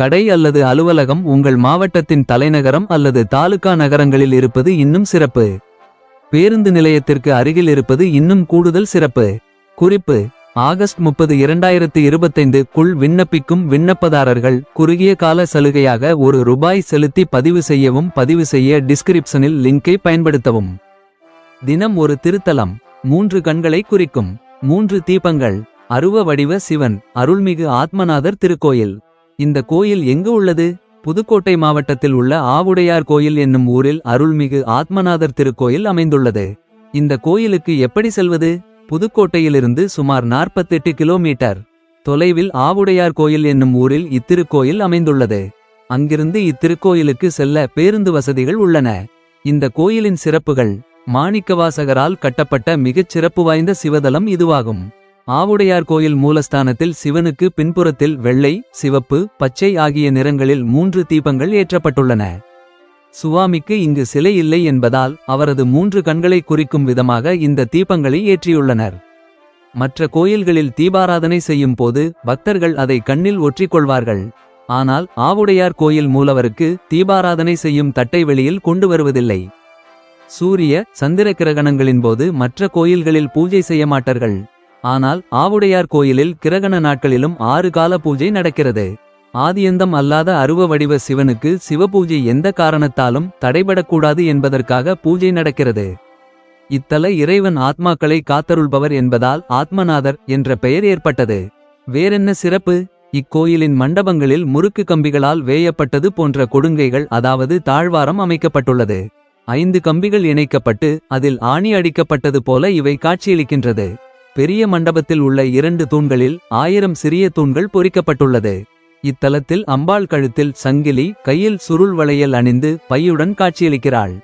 கடை அல்லது அலுவலகம் உங்கள் மாவட்டத்தின் தலைநகரம் அல்லது தாலுகா நகரங்களில் இருப்பது இன்னும் சிறப்பு. பேருந்து நிலையத்திற்கு அருகில் இருப்பது இன்னும் கூடுதல் சிறப்பு. குறிப்பு ஆகஸ்ட் முப்பது இரண்டாயிரத்து இருபத்தைந்து குள் விண்ணப்பிக்கும் விண்ணப்பதாரர்கள் குறுகிய கால சலுகையாக ஒரு ரூபாய் செலுத்தி பதிவு செய்யவும் பதிவு செய்ய டிஸ்கிரிப்ஷனில் லிங்கை பயன்படுத்தவும். தினம் ஒரு திருத்தலம் மூன்று கண்களை குறிக்கும். மூன்று தீபங்கள் அருவ வடிவ சிவன் அருள்மிகு ஆத்மநாதர் திருக்கோயில். இந்த கோயில் எங்கு உள்ளது? புதுக்கோட்டை மாவட்டத்தில் உள்ள ஆவுடையார் கோயில் என்னும் ஊரில் அருள்மிகு ஆத்மநாதர் திருக்கோயில் அமைந்துள்ளது. இந்த கோயிலுக்கு எப்படி செல்வது? புதுக்கோட்டையிலிருந்து சுமார் 48 கிலோமீட்டர். தொலைவில் ஆவுடையார் கோயில் என்னும் ஊரில் இத்திருக்கோயில் அமைந்துள்ளது. அங்கிருந்து இத்திருக்கோயிலுக்கு செல்ல பேருந்து வசதிகள் உள்ளன. இந்த கோயிலின் சிறப்புகள் மாணிக்கவாசகரால் கட்டப்பட்ட மிகச் சிறப்பு வாய்ந்த சிவதலம் இதுவாகும். ஆவுடையார் கோயில் மூலஸ்தானத்தில் சிவனுக்கு பின்புறத்தில் வெள்ளை சிவப்பு பச்சை ஆகிய நிறங்களில் மூன்று தீபங்கள் ஏற்றப்பட்டுள்ளன. சுவாமிக்கு இங்கு சிலை இல்லை என்பதால் அவரது மூன்று கண்களை குறிக்கும் விதமாக இந்த தீபங்களை ஏற்றியுள்ளனர். மற்ற கோயில்களில் தீபாராதனை செய்யும் போது பக்தர்கள் அதை கண்ணில் ஒற்றிக்கொள்வார்கள். ஆனால் ஆவுடையார் கோயில் மூலவருக்கு தீபாராதனை செய்யும் தட்டை வெளியில் கொண்டு வருவதில்லை. சூரிய சந்திர கிரகணங்களின் போது மற்ற கோயில்களில் பூஜை செய்ய மாட்டார்கள். ஆனால் ஆவுடையார் கோயிலில் கிரகண நாட்களிலும் ஆறு கால பூஜை நடக்கிறது. ஆதியந்தம் அல்லாத அருவ வடிவ சிவனுக்கு சிவபூஜை எந்த காரணத்தாலும் தடைபடக்கூடாது என்பதற்காக பூஜை நடக்கிறது. இத்தல இறைவன் ஆத்மாக்களை காத்தருள்பவர் என்பதால் ஆத்மநாதர் என்ற பெயர் ஏற்பட்டது. வேறென்ன சிறப்பு? இக்கோயிலின் மண்டபங்களில் முறுக்கு கம்பிகளால் வேயப்பட்டது போன்ற கொடுங்கைகள் அதாவது தாழ்வாரம் அமைக்கப்பட்டுள்ளது. ஐந்து கம்பிகள் இணைக்கப்பட்டு அதில் ஆணி அடிக்கப்பட்டது போல இவை காட்சியளிக்கின்றது. பெரிய மண்டபத்தில் உள்ள இரண்டு தூண்களில் ஆயிரம் சிறிய தூண்கள் பொறிக்கப்பட்டுள்ளது. இத்தலத்தில் அம்பாள் கழுத்தில் சங்கிலி கையில் சுருள் வளையல் அணிந்து பையுடன் காட்சியளிக்கிறாள்.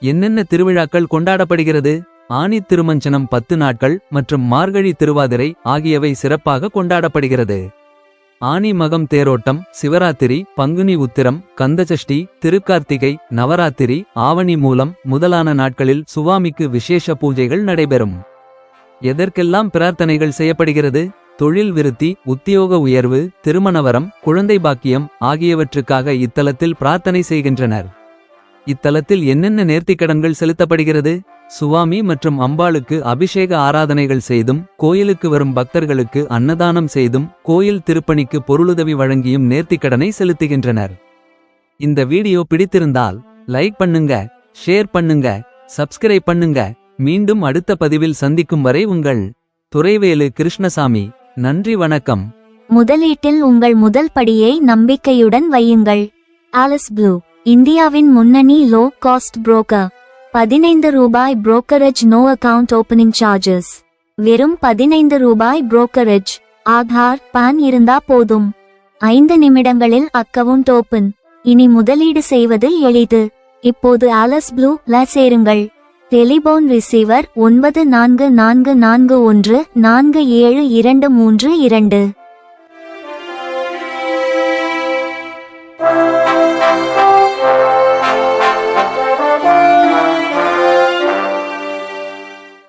என்னென்ன திருவிழாக்கள் கொண்டாடப்படுகிறது? ஆணி திருமஞ்சனம் பத்து நாட்கள் மற்றும் மார்கழி திருவாதிரை ஆகியவை சிறப்பாக கொண்டாடப்படுகிறது. ஆனி மகம் தேரோட்டம் சிவராத்திரி பங்குனி உத்திரம் கந்தசஷ்டி திருக்கார்த்திகை நவராத்திரி ஆவணி மூலம் முதலான நாட்களில் சுவாமிக்கு விசேஷ பூஜைகள் நடைபெறும். எதற்கெல்லாம் பிரார்த்தனைகள் செய்யப்படுகிறது? தொழில் விருத்தி உத்தியோக உயர்வு திருமணவரம் குழந்தை பாக்கியம் ஆகியவற்றுக்காக இத்தலத்தில் பிரார்த்தனை செய்கின்றனர். இத்தலத்தில் என்னென்ன நேர்த்திக்கடன்கள் செலுத்தப்படுகிறது? சுவாமி மற்றும் அம்பாளுக்கு அபிஷேக ஆராதனைகள் செய்தும் கோயிலுக்கு வரும் பக்தர்களுக்கு அன்னதானம் செய்தும் கோயில் திருப்பணிக்கு பொருளுதவி வழங்கியும் நேர்த்திக்கடனை செலுத்துகின்றனர். இந்த வீடியோ பிடித்திருந்தால் லைக் பண்ணுங்க ஷேர் பண்ணுங்க சப்ஸ்கிரைப் பண்ணுங்க. மீண்டும் அடுத்த பதிவில் சந்திக்கும் வரை உங்கள் துறைவேலு கிருஷ்ணசாமி. நன்றி வணக்கம். முதலீட்டில் உங்கள் முதல் படியை நம்பிக்கையுடன் வையுங்கள். ஆலிஸ் ப்ளூ இந்தியாவின் முன்னணி லோ காஸ்ட் புரோக்கர் பதினைந்து ரூபாய் brokerage no account opening charges வெறும் பதினைந்து ரூபாய் புரோக்கரேஜ் ஆதார் பான் இருந்தா போதும். ஐந்து நிமிடங்களில் அக்கவுண்ட் ஓபன் இனி முதலீடு செய்வது எளிது. இப்போது ஆலஸ் ப்ளூ ல சேருங்கள். டெலிபோன் ரிசீவர் ஒன்பது நான்கு நான்கு நான்கு ஒன்று நான்கு ஏழு இரண்டு மூன்று இரண்டு.